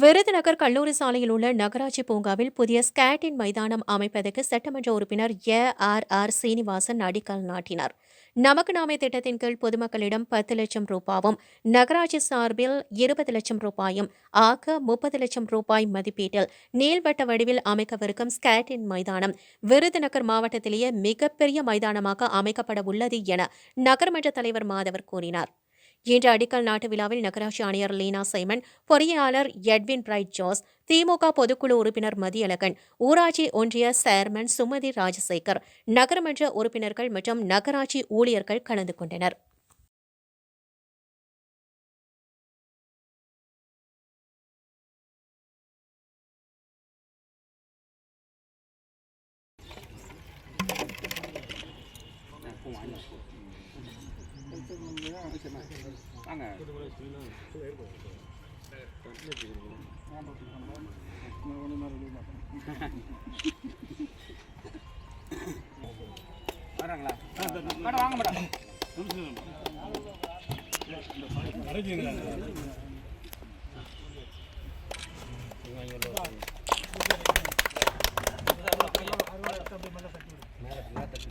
விருதுநகர் கல்லூரி சாலையில் உள்ள நகராட்சி பூங்காவில் புதிய ஸ்கேட்டின் மைதானம் அமைப்பதற்கு சட்டமன்ற உறுப்பினர் ஏ. ஆர். ஆர். சீனிவாசன் அடிக்கல் நாட்டினார். நமக்கு நாமே திட்டத்தின் கீழ் பொதுமக்களிடம் பத்து லட்சம் ரூபாவும் நகராட்சி சார்பில் இருபது லட்சம் ரூபாயும் ஆக முப்பது லட்சம் ரூபாய் மதிப்பீட்டில் நீள்வட்ட வடிவில் அமைக்கவிருக்கும் ஸ்கேட்டின் மைதானம் விருதுநகர் மாவட்டத்திலேயே மிகப்பெரிய மைதானமாக அமைக்கப்பட உள்ளது என நகர்மன்ற தலைவர் மாதவர் கூறினார். இன்று அடிக்கல் நாட்டு விழாவில் நகராட்சி ஆணையர் லீனா சைமன் பொறியாளர் எட்வின் பிரைட் ஜோஸ் திமுக பொதுக்குழு உறுப்பினர் மதியழகன் ஊராட்சி ஒன்றிய சேர்மன் சுமதி ராஜசேகர் நகரமன்ற உறுப்பினர்கள் மற்றும் நகராட்சி ஊழியர்கள் கலந்து கொண்டனர். வாங்க வராங்களா மேடம் வாங்க மேடம். மேலே தட்டி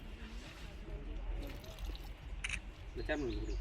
கொடுங்க